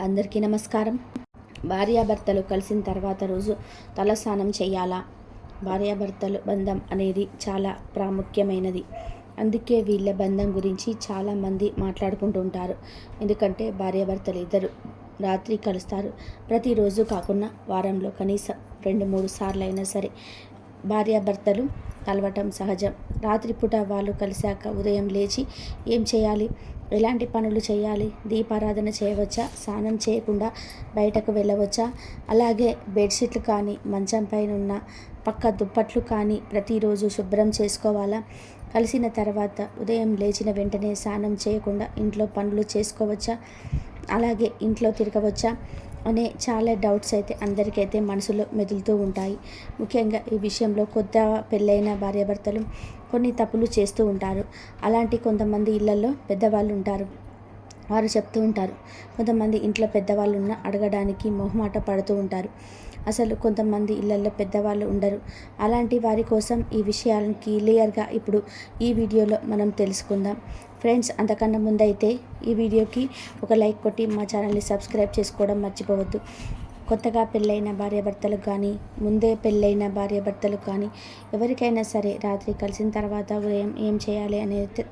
అందరికీ నమస్కారం. భార్యాభర్తలు కలిసిన తర్వాత రోజు తలస్నానం చేయాలా? భార్యాభర్తలు బంధం అనేది చాలా ప్రాముఖ్యమైనది. అందుకే వీళ్ళ బంధం గురించి చాలామంది మాట్లాడుకుంటూ ఉంటారు. ఎందుకంటే భార్యాభర్తలు ఇద్దరు రాత్రి కలుస్తారు. ప్రతిరోజు కాకుండా వారంలో కనీసం రెండు మూడు సార్లు అయినా సరే భార్యాభర్తలు కలవటం సహజం. రాత్రిపూట వాళ్ళు కలిశాక ఉదయం లేచి ఏం చేయాలి? ఎలాంటి పనులు చేయాలి? దీపారాధన చేయవచ్చా? స్నానం చేయకుండా బయటకు వెళ్ళవచ్చా? అలాగే బెడ్షీట్లు కానీ మంచం పైన ఉన్న పక్క దుప్పట్లు కానీ ప్రతిరోజు శుభ్రం చేసుకోవాలా? కలిసిన తర్వాత ఉదయం లేచిన వెంటనే స్నానం చేయకుండా ఇంట్లో పనులు చేసుకోవచ్చా? అలాగే ఇంట్లో తిరగవచ్చా? అనే చాలా డౌట్స్ అయితే అందరికైతే మనసులో మెదులుతూ ఉంటాయి. ముఖ్యంగా ఈ విషయంలో కొత్త పెళ్ళైన భార్యాభర్తలు కొన్ని తప్పులు చేస్తూ ఉంటారు. అలాంటి కొంతమంది ఇళ్ళలో పెద్దవాళ్ళు ఉంటారు. వారు చెప్తూ ఉంటారు. కొంతమంది ఇంట్లో పెద్దవాళ్ళు ఉన్న అడగడానికి మొహమాట పడుతూ ఉంటారు. అసలు కొంతమంది ఇళ్ళలో పెద్దవాళ్ళు ఉండరు. అలాంటి వారి కోసం ఈ విషయాలను క్లియర్గా ఇప్పుడు ఈ వీడియోలో మనం తెలుసుకుందాం. ఫ్రెండ్స్ అంతకన్నా ముందైతే ఈ వీడియోకి ఒక లైక్ కొట్టి మా ఛానల్ని సబ్స్క్రైబ్ చేసుకోవడం మర్చిపోవద్దు. కొత్తగా పెళ్ళైన భార్యాభర్తలకు కానీ ముందే పెళ్ళైన భార్యాభర్తలకు కానీ ఎవరికైనా సరే రాత్రి కలిసిన తర్వాత ఉదయం ఏం చేయాలి అనేది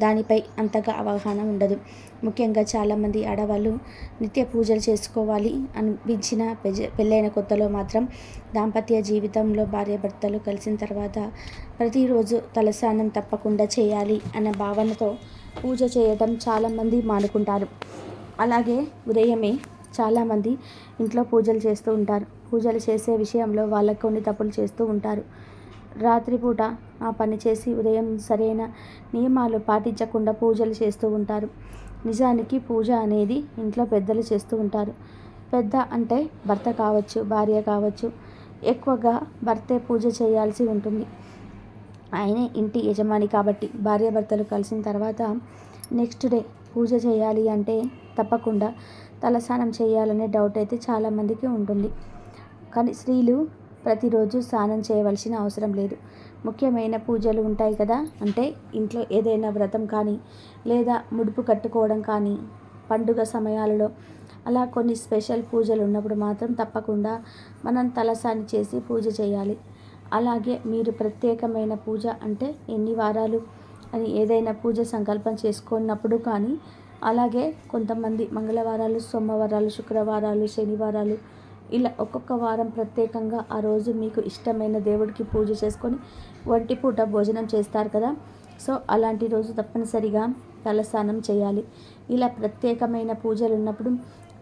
దానిపై అంతగా అవగాహన ఉండదు. ముఖ్యంగా చాలామంది ఆడవాళ్ళు నిత్య పూజలు చేసుకోవాలి అనిపించిన పెళ్ళైన కొత్తలో మాత్రం దాంపత్య జీవితంలో భార్యాభర్తలు కలిసిన తర్వాత ప్రతిరోజు తలస్నానం తప్పకుండా చేయాలి అన్న భావనతో పూజ చేయటం చాలామంది మానుకుంటారు. అలాగే ఉదయమే చాలామంది ఇంట్లో పూజలు చేస్తూ ఉంటారు. పూజలు చేసే విషయంలో వాళ్ళకు కొన్ని తప్పులు చేస్తూ ఉంటారు. రాత్రిపూట ఆ పని చేసి ఉదయం సరైన నియమాలు పాటించకుండా పూజలు చేస్తూ ఉంటారు. నిజానికి పూజ అనేది ఇంట్లో పెద్దలు చేస్తూ ఉంటారు. పెద్ద అంటే భర్త కావచ్చు భార్య కావచ్చు ఎక్కువగా భర్తే పూజ చేయాల్సి ఉంటుంది. ఆయనే ఇంటి యజమాని కాబట్టి భార్యాభర్తలు కలిసిన తర్వాత నెక్స్ట్ డే పూజ చేయాలి అంటే తప్పకుండా తలస్నానం చేయాలనే డౌట్ అయితే చాలామందికి ఉంటుంది. కానీ స్త్రీలు ప్రతిరోజు స్నానం చేయవలసిన అవసరం లేదు. ముఖ్యమైన పూజలు ఉంటాయి కదా. అంటే ఇంట్లో ఏదైనా వ్రతం కానీ లేదా ముడుపు కట్టుకోవడం కానీ పండుగ సమయాలలో అలా కొన్ని స్పెషల్ పూజలు ఉన్నప్పుడు మాత్రం తప్పకుండా మనం తలసాని చేసి పూజ చేయాలి. అలాగే మీరు ప్రత్యేకమైన పూజ అంటే ఎన్ని వారాలు అని ఏదైనా పూజ సంకల్పం చేసుకున్నప్పుడు కానీ అలాగే కొంతమంది మంగళవారాలు సోమవారాలు శుక్రవారాలు శనివారాలు ఇలా ఒక్కొక్క వారం ప్రత్యేకంగా ఆ రోజు మీకు ఇష్టమైన దేవుడికి పూజ చేసుకొని ఒంటి పూట భోజనం చేస్తారు కదా. సో అలాంటి రోజు తప్పనిసరిగా తలస్నానం చేయాలి. ఇలా ప్రత్యేకమైన పూజలు ఉన్నప్పుడు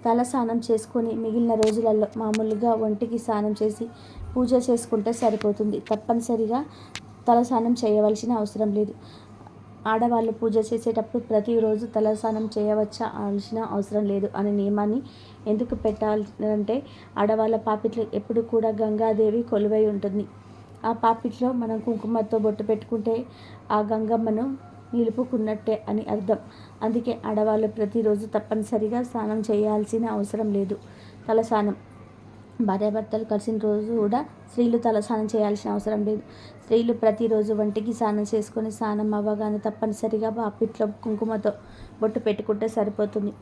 తలస్నానం చేసుకొని మిగిలిన రోజులలో మామూలుగా ఒంటికి స్నానం చేసి పూజ చేసుకుంటే సరిపోతుంది. తప్పనిసరిగా తలస్నానం చేయవలసిన అవసరం లేదు. ఆడవాళ్ళు పూజ చేసేటప్పుడు ప్రతిరోజు తలస్నానం చేయవచ్చా అలసిన అవసరం లేదు అనే నియమాన్ని ఎందుకు పెట్టాలంటే ఆడవాళ్ళ పాపిట్లో ఎప్పుడు కూడా గంగాదేవి కొలువై ఉంటుంది. ఆ పాపిట్లో మనం కుంకుమతో బొట్టు పెట్టుకుంటే ఆ గంగమ్మను నిలుపుకున్నట్టే అని అర్థం. అందుకే ఆడవాళ్ళు ప్రతిరోజు తప్పనిసరిగా స్నానం చేయాల్సిన అవసరం లేదు. తలస్నానం భార్యాభర్తలు కలిసిన రోజు కూడా స్త్రీలు తలస్నానం చేయాల్సిన అవసరం లేదు. స్త్రీలు ప్రతిరోజు వంటికి స్నానం చేసుకొని స్నానం అవ్వగానే తప్పనిసరిగా బాపిట్లో కుంకుమతో బొట్టు పెట్టుకుంటే సరిపోతుంది.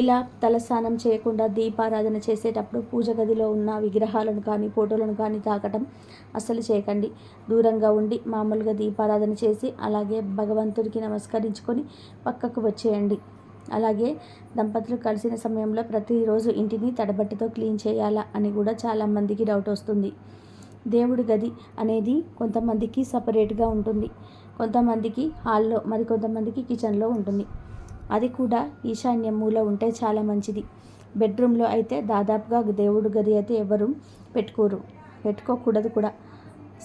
ఇలా తలస్నానం చేయకుండా దీపారాధన చేసేటప్పుడు పూజ గదిలో ఉన్న విగ్రహాలను కానీ ఫోటోలను కానీ తాకటం అస్సలు చేయకండి. దూరంగా ఉండి మామూలుగా దీపారాధన చేసి అలాగే భగవంతుడికి నమస్కరించుకొని పక్కకు వచ్చేయండి. అలాగే దంపతులు కలిసిన సమయంలో ప్రతిరోజు ఇంటిని తడబట్టితో క్లీన్ చేయాలా అని కూడా చాలామందికి డౌట్ వస్తుంది. దేవుడి గది అనేది కొంతమందికి సపరేట్గా ఉంటుంది. కొంతమందికి హాల్లో మరి కొంతమందికి కిచెన్లో ఉంటుంది. అది కూడా ఈశాన్య మూల ఉంటే చాలా మంచిది. బెడ్రూమ్లో అయితే దాదాపుగా దేవుడి గది అయితే ఎవరు పెట్టుకోరు. పెట్టుకోకూడదు కూడా.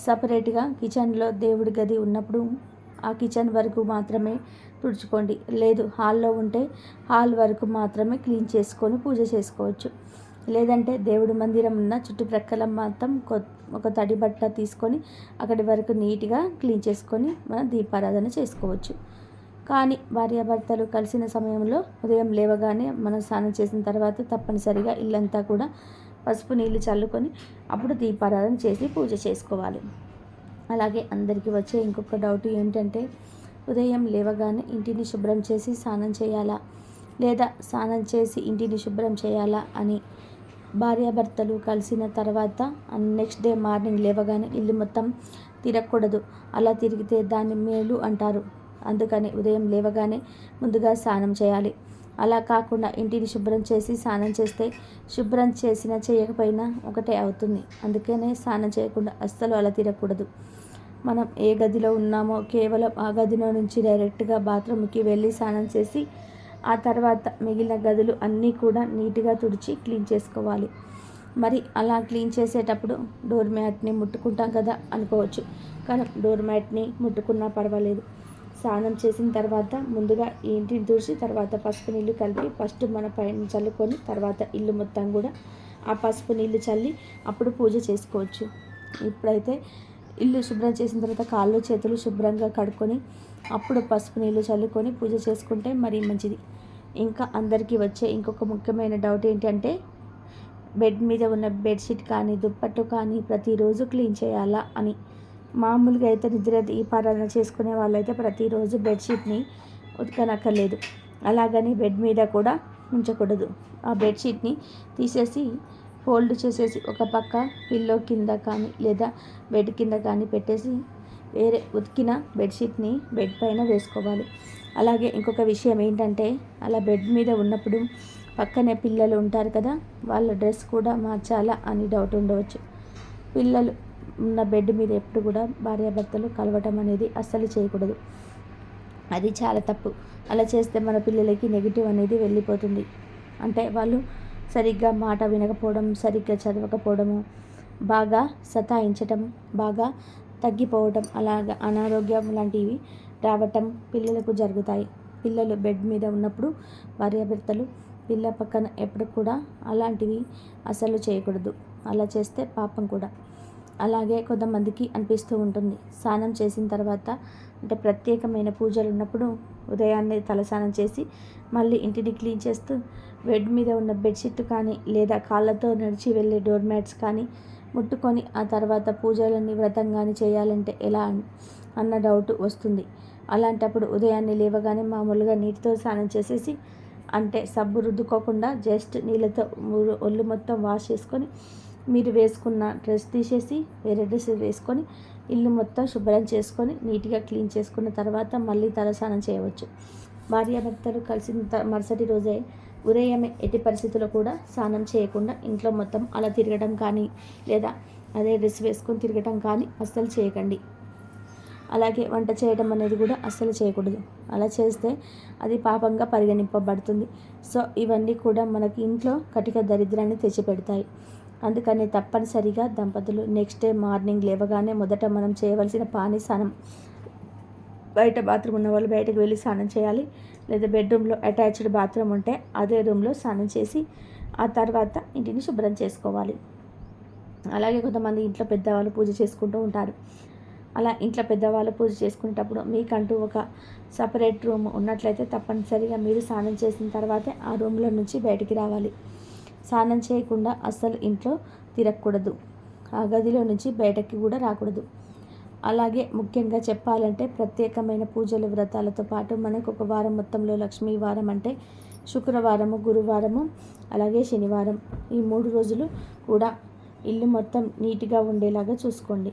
సపరేట్గా కిచెన్లో దేవుడి గది ఉన్నప్పుడు ఆ కిచెన్ వరకు మాత్రమే తుడుచుకోండి. లేదు హాల్లో ఉంటే హాల్ వరకు మాత్రమే క్లీన్ చేసుకొని పూజ చేసుకోవచ్చు. లేదంటే దేవుడి మందిరం ఉన్న చుట్టుప్రక్కల మాత్రం ఒక తడి బట్ట తీసుకొని అక్కడి వరకు నీట్గా క్లీన్ చేసుకొని మనం దీపారాధన చేసుకోవచ్చు. కానీ భార్యాభర్తలు కలిసిన సమయంలో ఉదయం లేవగానే మనం స్నానం చేసిన తర్వాత తప్పనిసరిగా ఇల్లంతా కూడా పసుపు నీళ్ళు చల్లుకొని అప్పుడు దీపారాధన చేసి పూజ చేసుకోవాలి. అలాగే అందరికీ వచ్చే ఇంకొక డౌట్ ఏంటంటే ఉదయం లేవగానే ఇంటిని శుభ్రం చేసి స్నానం చేయాలా? లేదా స్నానం చేసి ఇంటిని శుభ్రం చేయాలా అని భార్యాభర్తలు కలిసిన తర్వాత నెక్స్ట్ డే మార్నింగ్ లేవగానే ఇల్లు మొత్తం తిరగకూడదు. అలా తిరిగితే దాన్ని మేలు అంటారు. అందుకని ఉదయం లేవగానే ముందుగా స్నానం చేయాలి. అలా కాకుండా ఇంటిని శుభ్రం చేసి స్నానం చేస్తే శుభ్రం చేసినా చేయకపోయినా ఒకటే అవుతుంది. అందుకనే స్నానం చేయకుండా అస్సలు అలా తిరగకూడదు. మనం ఏ గదిలో ఉన్నామో కేవలం ఆ గదిలో నుంచి డైరెక్ట్గా బాత్రూమ్కి వెళ్ళి స్నానం చేసి ఆ తర్వాత మిగిలిన గదులు అన్నీ కూడా నీట్గా తుడిచి క్లీన్ చేసుకోవాలి. మరి అలా క్లీన్ చేసేటప్పుడు డోర్ మ్యాట్ని ముట్టుకుంటాం కదా అనుకోవచ్చు. కానీ డోర్ మ్యాట్ని ముట్టుకున్నా పర్వాలేదు. స్నానం చేసిన తర్వాత ముందుగా ఇంటిని తుడిచి తర్వాత పసుపు నీళ్ళు కలిపి ఫస్ట్ మన పైన చల్లుకొని తర్వాత ఇల్లు మొత్తం కూడా ఆ పసుపు నీళ్ళు చల్లి అప్పుడు పూజ చేసుకోవచ్చు. ఇప్పుడైతే ఇల్లు శుభ్రం చేసిన తర్వాత కాళ్ళు చేతులు శుభ్రంగా కడుక్కొని అప్పుడు పసుపు నీళ్ళు చల్లుకొని పూజ చేసుకుంటే మరీ మంచిది. ఇంకా అందరికీ వచ్చే ఇంకొక ముఖ్యమైన డౌట్ ఏంటంటే బెడ్ మీద ఉన్న బెడ్షీట్ కానీ దుప్పట్టు కానీ ప్రతిరోజు క్లీన్ చేయాలా అని. మామూలుగా అయితే నిద్ర దీపారాధన చేసుకునే వాళ్ళైతే ప్రతిరోజు బెడ్షీట్ని ఉతకనక్కర్లేదు. అలాగని బెడ్ మీద కూడా ఉంచకూడదు. ఆ బెడ్షీట్ని తీసేసి ఫోల్డ్ చేసేసి ఒక పక్క పిల్లో కింద కానీ లేదా బెడ్ కింద కానీ పెట్టేసి వేరే ఉతికిన బెడ్షీట్ని బెడ్ పైన వేసుకోవాలి. అలాగే ఇంకొక విషయం ఏంటంటే అలా బెడ్ మీద ఉన్నప్పుడు పక్కనే పిల్లలు ఉంటారు కదా వాళ్ళ డ్రెస్ కూడా మార్చాలా అని డౌట్ ఉండవచ్చు. పిల్లలు ఉన్న బెడ్ మీద ఎప్పుడు కూడా భార్యాభర్తలు కలవటం అనేది అస్సలు చేయకూడదు. అది చాలా తప్పు. అలా చేస్తే మన పిల్లలకి నెగిటివ్ అనేది వెళ్ళిపోతుంది. అంటే వాళ్ళు సరిగ్గా మాట వినకపోవడం సరిగ్గా చదవకపోవడము బాగా సతాయించటం బాగా తగ్గిపోవటం అలాగ అనారోగ్యం లాంటివి రావటం పిల్లలకు జరుగుతాయి. పిల్లలు బెడ్ మీద ఉన్నప్పుడు భార్యాభర్తలు పిల్ల పక్కన ఎప్పుడు కూడా అలాంటివి అసలు చేయకూడదు. అలా చేస్తే పాపం కూడా. అలాగే కొంతమందికి అనిపిస్తూ ఉంటుంది. స్నానం చేసిన తర్వాత అంటే ప్రత్యేకమైన పూజలు ఉన్నప్పుడు ఉదయాన్నే తలస్నానం చేసి మళ్ళీ ఇంటిని క్లీన్ చేస్తూ బెడ్ మీద ఉన్న బెడ్షీట్ కానీ లేదా కాళ్ళతో నడిచి వెళ్ళే డోర్ మ్యాట్స్ కానీ ముట్టుకొని ఆ తర్వాత పూజలన్నీ వ్రతం కానీ చేయాలంటే ఎలా అన్న డౌట్ వస్తుంది. అలాంటప్పుడు ఉదయాన్నే లేవగానే మామూలుగా నీటితో స్నానం చేసేసి అంటే సబ్బు రుద్దుకోకుండా జస్ట్ నీళ్ళతో ఒళ్ళు మొత్తం వాష్ చేసుకొని మీరు వేసుకున్న డ్రెస్ తీసేసి వేరే డ్రెస్ వేసుకొని ఇల్లు మొత్తం శుభ్రం చేసుకొని నీట్గా క్లీన్ చేసుకున్న తర్వాత మళ్ళీ తలస్నానం చేయవచ్చు. భార్యాభర్తలు కలిసిన మరుసటి రోజే ఉదయమే ఎట్టి పరిస్థితుల్లో కూడా స్నానం చేయకుండా ఇంట్లో మొత్తం అలా తిరగడం కానీ లేదా అదే డ్రెస్ వేసుకొని తిరగడం కానీ అస్సలు చేయకండి. అలాగే వంట చేయడం అనేది కూడా అస్సలు చేయకూడదు. అలా చేస్తే అది పాపంగా పరిగణింపబడుతుంది. సో ఇవన్నీ కూడా మనకి ఇంట్లో కటిక దరిద్రాన్ని తెచ్చిపెడతాయి. అందుకని తప్పనిసరిగా దంపతులు నెక్స్ట్ డే మార్నింగ్ లేవగానే మొదట మనం చేయవలసిన పానీ స్నానం బయట బాత్రూమ్ ఉన్న వాళ్ళు బయటకు వెళ్ళి స్నానం చేయాలి. లేదా బెడ్రూమ్లో అటాచ్డ్ బాత్రూమ్ ఉంటే అదే రూమ్లో స్నానం చేసి ఆ తర్వాత ఇంటిని శుభ్రం చేసుకోవాలి. అలాగే కొంతమంది ఇంట్లో పెద్దవాళ్ళు పూజ చేసుకుంటూ ఉంటారు. అలా ఇంట్లో పెద్దవాళ్ళు పూజ చేసుకునేటప్పుడు మీకంటూ ఒక సపరేట్ రూమ్ ఉన్నట్లయితే తప్పనిసరిగా మీరు స్నానం చేసిన తర్వాతే ఆ రూమ్లో నుంచి బయటికి రావాలి. స్నానం చేయకుండా అస్సలు ఇంట్లో తిరగకూడదు. ఆ గదిలో నుంచి బయటకి కూడా రాకూడదు. అలాగే ముఖ్యంగా చెప్పాలంటే ప్రత్యేకమైన పూజలు వ్రతాలతో పాటు మనకు ఒక వారం మొత్తంలో లక్ష్మీ వారం అంటే శుక్రవారము గురువారము అలాగే శనివారం. ఈ మూడు రోజులు కూడా ఇల్లు మొత్తం నీట్గా ఉండేలాగా చూసుకోండి.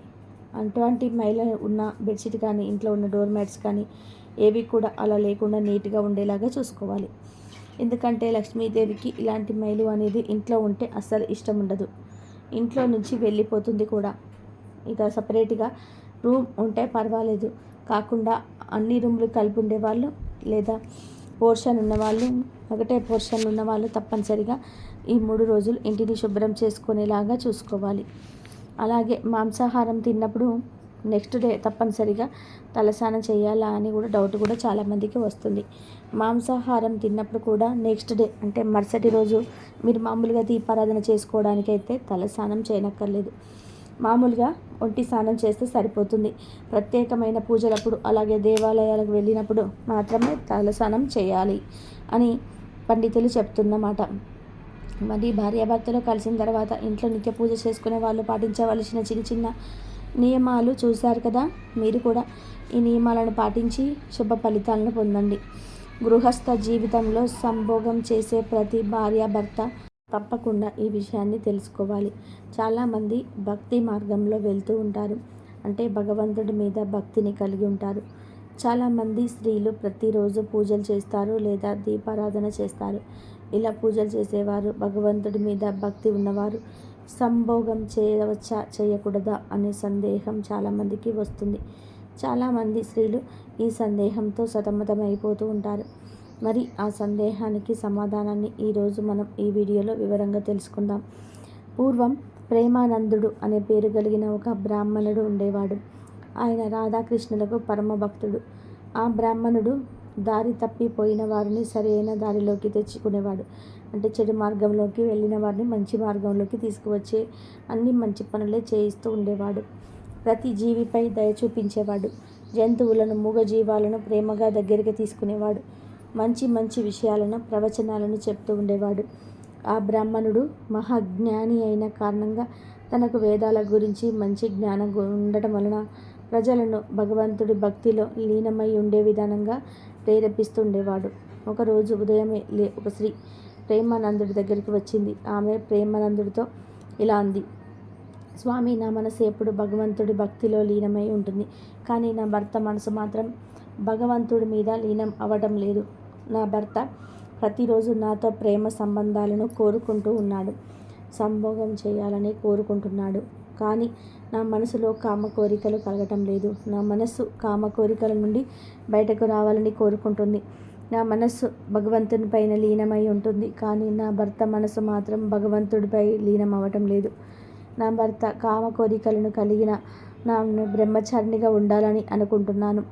అటువంటి మైల ఉన్న బెడ్షీట్ కానీ ఇంట్లో ఉన్న డోర్ మ్యాట్స్ కానీ ఏవి కూడా అలా లేకుండా నీట్గా ఉండేలాగా చూసుకోవాలి. ఎందుకంటే లక్ష్మీదేవికి ఇలాంటి మైలు అనేది ఇంట్లో ఉంటే అస్సలు ఇష్టం ఉండదు. ఇంట్లో నుంచి వెళ్ళిపోతుంది కూడా. ఇక సపరేట్గా రూమ్ ఉంటే పర్వాలేదు. కాకుండా అన్ని రూమ్లు కలిపి ఉండేవాళ్ళు లేదా పోర్షన్ ఉన్నవాళ్ళు ఒకటే పోర్షన్ ఉన్నవాళ్ళు తప్పనిసరిగా ఈ మూడు రోజులు ఇంటిని శుభ్రం చేసుకునేలాగా చూసుకోవాలి. అలాగే మాంసాహారం తిన్నప్పుడు నెక్స్ట్ డే తప్పనిసరిగా తలస్నానం చేయాలా అని కూడా డౌట్ కూడా చాలామందికి వస్తుంది. మాంసాహారం తిన్నప్పుడు కూడా నెక్స్ట్ డే అంటే మరుసటి రోజు మీరు మామూలుగా దీపారాధన చేసుకోవడానికైతే తలస్నానం చేయనక్కర్లేదు. మామూలుగా ఒంటి స్నానం చేస్తే సరిపోతుంది. ప్రత్యేకమైన పూజలప్పుడు అలాగే దేవాలయాలకు వెళ్ళినప్పుడు మాత్రమే తలస్నానం చేయాలి అని పండితులు చెప్తున్నమాట. మరి భార్యాభర్తలు కలిసిన తర్వాత ఇంట్లో నిత్య పూజ చేసుకునే వాళ్ళు పాటించవలసిన చిన్న చిన్న నియమాలు చూశారు కదా? మీరు కూడా ఈ నియమాలను పాటించి శుభ ఫలితాలను పొందండి. గృహస్థ జీవితంలో సంభోగం చేసే ప్రతి భార్యాభర్త తప్పకుండా ఈ విషయాన్ని తెలుసుకోవాలి. చాలామంది భక్తి మార్గంలో వెళ్తూ ఉంటారు. అంటే భగవంతుడి మీద భక్తిని కలిగి ఉంటారు. చాలామంది స్త్రీలు ప్రతిరోజు పూజలు చేస్తారు లేదా దీపారాధన చేస్తారు. ఇలా పూజలు చేసేవారు భగవంతుడి మీద భక్తి ఉన్నవారు. సంభోగం చేయవచ్చా చేయకూడదా అనే సందేహం చాలామందికి వస్తుంది. చాలామంది స్త్రీలు ఈ సందేహంతో సతమతమైపోతూ ఉంటారు. మరి ఆ సందేహానికి సమాధానాన్ని ఈరోజు మనం ఈ వీడియోలో వివరంగా తెలుసుకుందాం. పూర్వం ప్రేమానందుడు అనే పేరు కలిగిన ఒక బ్రాహ్మణుడు ఉండేవాడు. ఆయన రాధాకృష్ణులకు పరమ భక్తుడు ఆ బ్రాహ్మణుడు దారి తప్పిపోయిన వారిని సరైన దారిలోకి తెచ్చుకునేవాడు. అంటే చెడు మార్గంలోకి వెళ్ళిన వారిని మంచి మార్గంలోకి తీసుకువచ్చే అన్ని మంచి పనులే చేయిస్తూ ఉండేవాడు. ప్రతి జీవిపై దయ చూపించేవాడు. జంతువులను మూగజీవాలను ప్రేమగా దగ్గరికి తీసుకునేవాడు. మంచి మంచి విషయాలను ప్రవచనాలను చెప్తూ ఉండేవాడు. ఆ బ్రాహ్మణుడు మహాజ్ఞాని అయిన కారణంగా తనకు వేదాల గురించి మంచి జ్ఞానం ఉండటం వలన ప్రజలను భగవంతుడి భక్తిలో లీనమై ఉండే విధానంగా ప్రేరేపిస్తుండేవాడు ఒకరోజు ఉదయమే లే ఒక స్త్రీ ప్రేమానందుడి దగ్గరికి వచ్చింది. ఆమె ప్రేమానందుడితో ఇలా అంది స్వామి నా మనసు ఎప్పుడు భగవంతుడి భక్తిలో లీనమై ఉంటుంది. కానీ నా భర్త మనసు మాత్రం భగవంతుడి మీద లీనం అవ్వడం లేదు. నా భర్త ప్రతిరోజు నాతో ప్రేమ సంబంధాలను కోరుకుంటూ ఉన్నాడు. సంభోగం చేయాలని కోరుకుంటున్నాడు. కానీ నా మనసులో కామ కోరికలు కలగటం లేదు. నా మనస్సు కామ కోరికల నుండి బయటకు రావాలని కోరుకుంటుంది. నా మనస్సు భగవంతుని పైన లీనమై ఉంటుంది. కానీ నా భర్త మనసు మాత్రం భగవంతుడిపై లీనం లేదు. నా భర్త కామ కోరికలను కలిగిన నన్ను బ్రహ్మచారిణిగా ఉండాలని అనుకుంటున్నాను.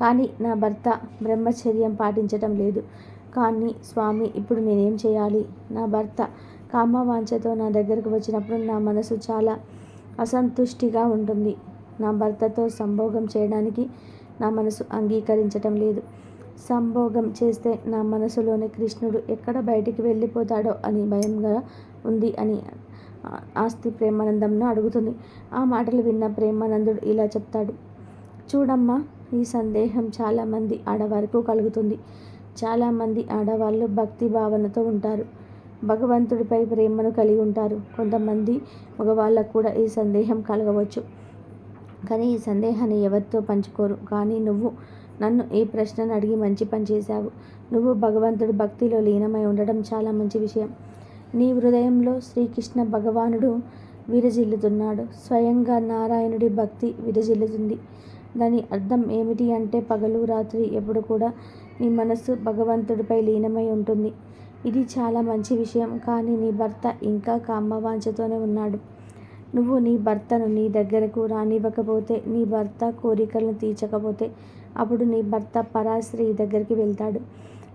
కానీ నా భర్త బ్రహ్మచర్యం పాటించటం లేదు. కానీ స్వామి ఇప్పుడు నేనేం చేయాలి? నా భర్త కామవాంఛతో నా దగ్గరకు వచ్చినప్పుడు నా మనసు చాలా అసంతుష్టిగా ఉంటుంది. నా భర్తతో సంభోగం చేయడానికి నా మనసు అంగీకరించటం లేదు. సంభోగం చేస్తే నా మనసులోని కృష్ణుడు ఎక్కడ బయటికి వెళ్ళిపోతాడో అని భయంగా ఉంది అని ఆస్తి ప్రేమానందంను అడుగుతుంది. ఆ మాటలు విన్న ప్రేమానందుడు ఇలా చెప్తాడు. చూడమ్మా ఈ సందేహం చాలామంది ఆడవారికి కలుగుతుంది. చాలామంది ఆడవాళ్ళు భక్తి భావనతో ఉంటారు. భగవంతుడిపై ప్రేమను కలిగి ఉంటారు. కొంతమంది మగవాళ్ళకు కూడా ఈ సందేహం కలగవచ్చు. కానీ ఈ సందేహాన్ని ఎవరితో పంచుకోరు? కానీ నువ్వు నన్ను ఈ ప్రశ్నను అడిగి మంచి పని చేశావు? నువ్వు భగవంతుడి భక్తిలో లీనమై ఉండడం చాలా మంచి విషయం. నీ హృదయంలో శ్రీకృష్ణ భగవానుడు విరజిల్లుతున్నాడు. స్వయంగా నారాయణుడి భక్తి విరజిల్లుతుంది. దాని అర్థం ఏమిటి అంటే పగలు రాత్రి ఎప్పుడు కూడా నీ మనస్సు భగవంతుడిపై లీనమై ఉంటుంది. ఇది చాలా మంచి విషయం. కానీ నీ భర్త ఇంకా కామవాంఛతోనే ఉన్నాడు. నువ్వు నీ భర్తను నీ దగ్గరకు రానివ్వకపోతే నీ భర్త కోరికలను తీర్చకపోతే అప్పుడు నీ భర్త పరాశ్రీ దగ్గరికి వెళ్తాడు.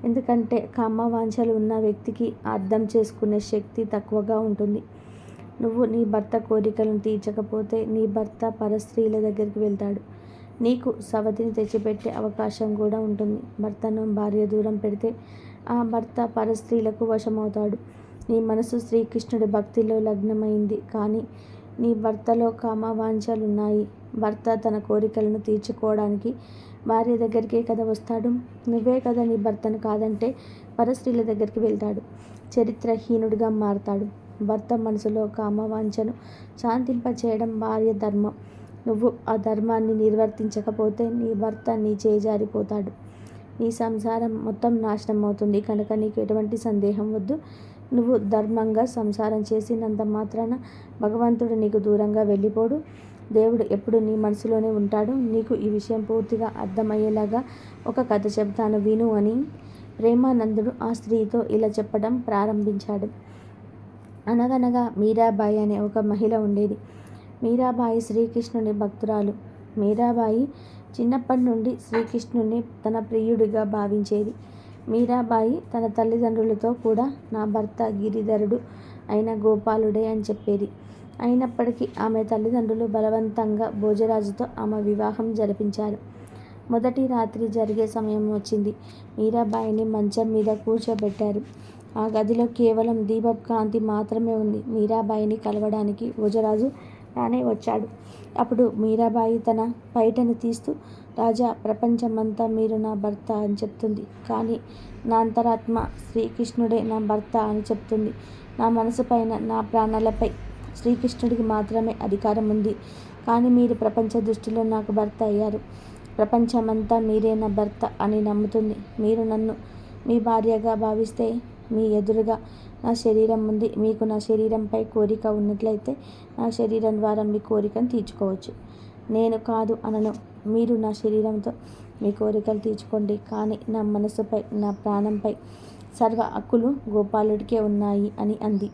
ఎందుకంటే కామవాంఛలు ఉన్న వ్యక్తికి అర్థం చేసుకునే శక్తి తక్కువగా ఉంటుంది. నువ్వు నీ భర్త కోరికలను తీర్చకపోతే నీ భర్త పరస్త్రీల దగ్గరికి వెళ్తాడు. నీకు సవతిని తెచ్చిపెట్టే అవకాశం కూడా ఉంటుంది. భర్తను భార్య దూరం పెడితే ఆ భర్త పరస్త్రీలకు వశమవుతాడు. నీ మనసు శ్రీకృష్ణుడి భక్తిలో లగ్నమైంది. కానీ నీ భర్తలో కామవాంఛలున్నాయి. భర్త తన కోరికలను తీర్చుకోవడానికి భార్య దగ్గరికే కదా వస్తాడు. నువ్వే కదా నీ భర్తను కాదంటే పరస్త్రీల దగ్గరికి వెళ్తాడు. చరిత్రహీనుడిగా మారతాడు. భర్త మనసులో కామవాంఛను శాంతింపచేయడం భార్య ధర్మం. నువ్వు ఆ ధర్మాన్ని నిర్వర్తించకపోతే నీ భర్త నీ చేజారిపోతాడు. నీ సంసారం మొత్తం నాశనం అవుతుంది. కనుక నీకు ఎటువంటి సందేహం వద్దు. నువ్వు ధర్మంగా సంసారం చేసినంత మాత్రాన భగవంతుడు నీకు దూరంగా వెళ్ళిపోడు. దేవుడు ఎప్పుడు నీ మనసులోనే ఉంటాడు. నీకు ఈ విషయం పూర్తిగా అర్థమయ్యేలాగా ఒక కథ చెప్తాను విను అని ప్రేమానందుడు ఆ స్త్రీతో ఇలా చెప్పడం ప్రారంభించాడు. అనగనగా మీరాబాయి అనే ఒక మహిళ ఉండేది. మీరాబాయి శ్రీకృష్ణుని భక్తురాలు. మీరాబాయి చిన్నప్పటి నుండి శ్రీకృష్ణుని తన ప్రియుడిగా భావించేది. మీరాబాయి తన తల్లిదండ్రులతో కూడా నా భర్త గిరిధరుడు అయిన గోపాలుడే అని చెప్పేది. అయినప్పటికీ ఆమె తల్లిదండ్రులు బలవంతంగా భోజరాజుతో ఆమె వివాహం జరిపించారు. మొదటి రాత్రి జరిగే సమయం వచ్చింది. మీరాబాయిని మంచం మీద కూర్చోబెట్టారు. ఆ గదిలో కేవలం దీపప్ కాంతి మాత్రమే ఉంది. మీరాబాయిని కలవడానికి భోజరాజు రానే వచ్చాడు. అప్పుడు మీరాబాయి తన పైటను తీస్తూ రాజా ప్రపంచమంతా మీరు నా భర్త అని చెప్తుంది. కానీ నా అంతరాత్మ శ్రీకృష్ణుడే నా భర్త అని చెప్తుంది. నా మనసు పైన నా ప్రాణాలపై శ్రీకృష్ణుడికి మాత్రమే అధికారం ఉంది. కానీ మీరు ప్రపంచ దృష్టిలో నాకు భర్త అయ్యారు. ప్రపంచమంతా మీరే నా భర్త అని నమ్ముతుంది. మీరు నన్ను మీ భార్యగా భావిస్తే మీ ఎదురుగా నా శరీరం ఉంది. మీకు నా శరీరంపై కోరిక ఉన్నట్లయితే నా శరీరం ద్వారా మీ కోరికను తీర్చుకోవచ్చు. నేను కాదు అనను. మీరు నా శరీరంతో మీ కోరికలు తీర్చుకోండి. కానీ నా మనసుపై నా ప్రాణంపై సర్వ హక్కులు గోపాలుడికే ఉన్నాయి అని అంది.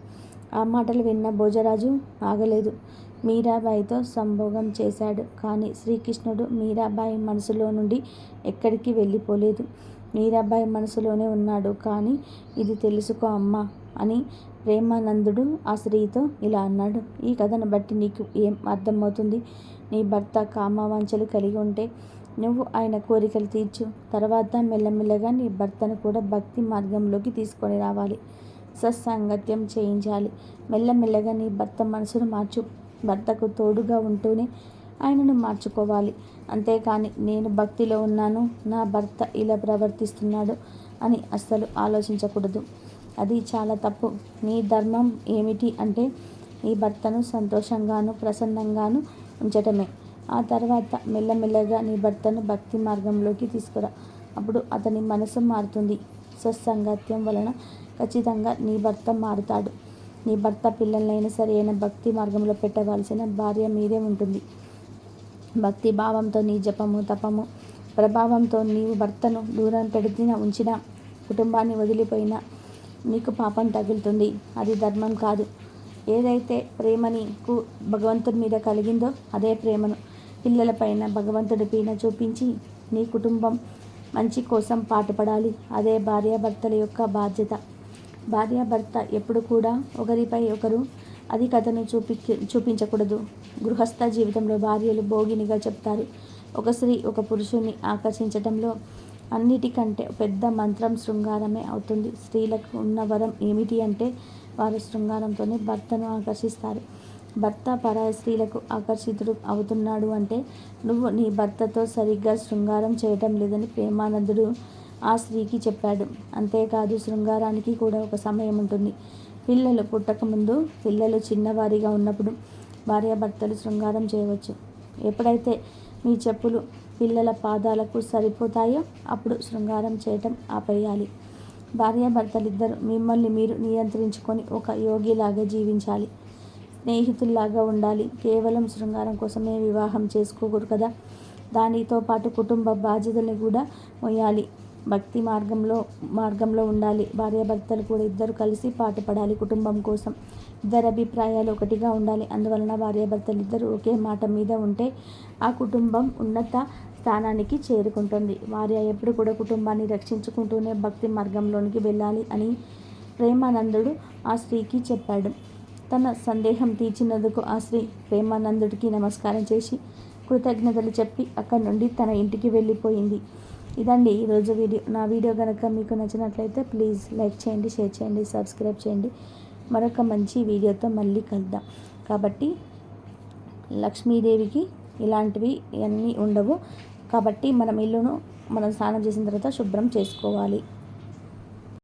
ఆ మాటలు విన్న భోజరాజు ఆగలేదు. మీరాబాయితో సంభోగం చేశాడు. కానీ శ్రీకృష్ణుడు మీరాబాయి మనసులో నుండి ఎక్కడికి వెళ్ళిపోలేదు. మీరాబాయి మనసులోనే ఉన్నాడు కానీ ఇది తెలుసుకో అమ్మా అని ప్రేమానందుడు ఆ స్త్రీతో ఇలా అన్నాడు. ఈ కథను బట్టి నీకు ఏం అర్థమవుతుంది? నీ భర్త కామవాంఛలు కలిగి ఉంటే నువ్వు ఆయన కోరికలు తీర్చు. తర్వాత మెల్లమెల్లగా నీ భర్తను కూడా భక్తి మార్గంలోకి తీసుకొని రావాలి. సత్సాంగత్యం చేయించాలి. మెల్లమెల్లగా నీ భర్త మనసును మార్చు. భర్తకు తోడుగా ఉంటూనే ఆయనను మార్చుకోవాలి. అంతేకాని నేను భక్తిలో ఉన్నాను నా భర్త ఇలా ప్రవర్తిస్తున్నాడు అని అస్సలు ఆలోచించకూడదు. అది చాలా తప్పు. నీ ధర్మం ఏమిటి అంటే నీ భర్తను సంతోషంగాను ప్రసన్నంగాను ఉంచటమే. ఆ తర్వాత మెల్లమెల్లగా నీ భర్తను భక్తి మార్గంలోకి తీసుకురా. అప్పుడు అతని మనసు మారుతుంది. సత్సంగత్యం వలన ఖచ్చితంగా నీ భర్త మారుతాడు. నీ భర్త పిల్లలైనా సరైన భక్తి మార్గంలో పెట్టవలసిన భార్య మీదే ఉంటుంది. భక్తి భావంతో నీ జపము తపము ప్రభావంతో నీవు భర్తను దూరం పెడిన ఉంచిన కుటుంబాన్ని వదిలిపోయిన నీకు పాపం తగులుతుంది. అది ధర్మం కాదు. ఏదైతే ప్రేమ నీకు భగవంతుడి మీద కలిగిందో అదే ప్రేమను పిల్లలపైన భగవంతుడి పైన చూపించి నీ కుటుంబం మంచి కోసం పాటుపడాలి. అదే భార్యాభర్తల యొక్క బాధ్యత. భార్యాభర్త ఎప్పుడు కూడా ఒకరిపై ఒకరు అది కథను చూపి చూపించకూడదు. గృహస్థ జీవితంలో భార్యలు భోగినిగా చెప్తారు. ఒక స్త్రీ ఒక పురుషుని ఆకర్షించడంలో అన్నిటికంటే పెద్ద మంత్రం శృంగారమే అవుతుంది. స్త్రీలకు ఉన్న వరం ఏమిటి అంటే వారు శృంగారంతోనే భర్తను ఆకర్షిస్తారు. భర్త పరాయ స్త్రీలకు ఆకర్షితుడు అవుతున్నాడు అంటే నువ్వు నీ భర్తతో సరిగ్గా శృంగారం చేయటం లేదని ప్రేమానందుడు ఆ స్త్రీకి చెప్పాడు. అంతేకాదు శృంగారానికి కూడా ఒక సమయం ఉంటుంది. పిల్లలు పుట్టకముందు పిల్లలు చిన్నవారిగా ఉన్నప్పుడు భార్యాభర్తలు శృంగారం చేయవచ్చు. ఎప్పుడైతే మీ చెప్పులు పిల్లల పాదాలకు సరిపోతాయో అప్పుడు శృంగారం చేయటం ఆపేయాలి. భార్యాభర్తలిద్దరు మిమ్మల్ని మీరు నియంత్రించుకొని ఒక యోగిలాగా జీవించాలి. స్నేహితుల్లాగా ఉండాలి. కేవలం శృంగారం కోసమే వివాహం చేసుకోకూడదు కదా? దానితో పాటు కుటుంబ బాధ్యతల్ని కూడా మొయ్యాలి భక్తి మార్గంలో మార్గంలో ఉండాలి. భార్యాభర్తలు కూడా ఇద్దరు కలిసి పాటుపడాలి కుటుంబం కోసం. ఇద్దరు అభిప్రాయాలు ఒకటిగా ఉండాలి. అందువలన భార్యాభర్తలు ఇద్దరు ఒకే మాట మీద ఉంటే ఆ కుటుంబం ఉన్నత స్థానానికి చేరుకుంటుంది. భార్య ఎప్పుడు కూడా కుటుంబాన్ని రక్షించుకుంటూనే భక్తి మార్గంలోనికి వెళ్ళాలి అని ప్రేమానందుడు ఆ స్త్రీకి చెప్పాడు. తన సందేహం తీర్చినందుకు ఆ స్త్రీ ప్రేమానందుడికి నమస్కారం చేసి కృతజ్ఞతలు చెప్పి అక్కడి నుండి తన ఇంటికి వెళ్ళిపోయింది. ఇదండి ఈరోజు వీడియో. నా వీడియో కనుక మీకు నచ్చినట్లయితే ప్లీజ్ లైక్ చేయండి షేర్ చేయండి సబ్స్క్రైబ్ చేయండి. మరొక మంచి వీడియోతో మళ్ళీ కలుద్దాం. కాబట్టి లక్ష్మీదేవికి ఇలాంటివి అన్నీ ఉండవు. కాబట్టి మనం ఇల్లును మనం స్నానం చేసిన తర్వాత శుభ్రం చేసుకోవాలి.